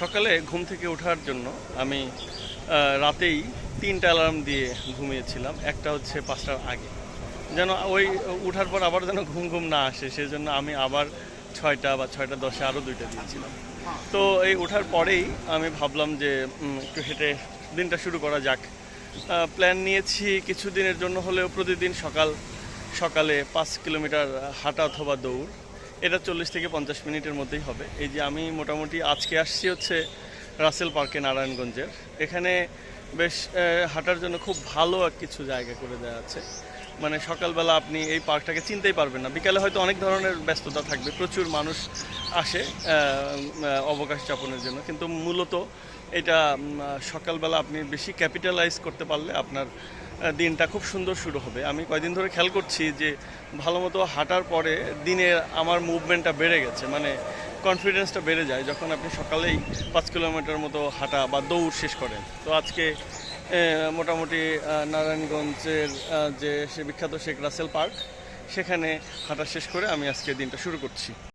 সকালে ঘুম থেকে ওঠার জন্য আমি রাতেই তিনটা অ্যালার্ম দিয়ে ঘুমিয়েছিলাম। একটা হচ্ছে পাঁচটার আগে। যেন ওই উঠার পর আবার যেন ঘুম ঘুম না আসে, সেজন্য আমি আবার ছয়টা বা ছয়টা দশে আরও দুইটা দিয়েছিলাম। তো এই ওঠার পরেই আমি ভাবলাম যে একটু হেঁটে দিনটা শুরু করা যাক। প্ল্যান নিয়েছি কিছু দিনের জন্য হলেও প্রতিদিন সকাল, সকালে পাঁচ কিলোমিটার হাঁটা অথবা দৌড়। এটা চল্লিশ থেকে পঞ্চাশ মিনিটের মধ্যেই হবে। এই যে আমি মোটামুটি আজকে আসছি হচ্ছে রাসেল পার্কে নারায়ণগঞ্জের। এখানে বেশ হাঁটার জন্য খুব ভালো কিছু জায়গা করে দেওয়া আছে। মানে সকালবেলা আপনি এই পার্কটাকে চিনতেই পারবেন না। বিকালে হয়তো অনেক ধরনের ব্যস্ততা থাকবে, প্রচুর মানুষ আসে অবকাশ যাপনের জন্য। কিন্তু মূলত এটা সকালবেলা আপনি বেশি ক্যাপিটালাইজ করতে পারলে আপনার দিনটা খুব সুন্দর শুরু হবে। আমি কয়দিন ধরে খেয়াল করছি যে ভালো মতো হাঁটার পরে দিনে আমার মুভমেন্টটা বেড়ে গেছে। মানে কনফিডেন্সটা বেড়ে যায় যখন আপনি সকালেই পাঁচ কিলোমিটার মতো হাঁটা বা দৌড় শেষ করেন। তো আজকে মোটামুটি নারায়ণগঞ্জের যে সে বিখ্যাত শেখ রাসেল পার্ক, সেখানে হাঁটা শেষ করে আমি আজকে দিনটা শুরু করছি।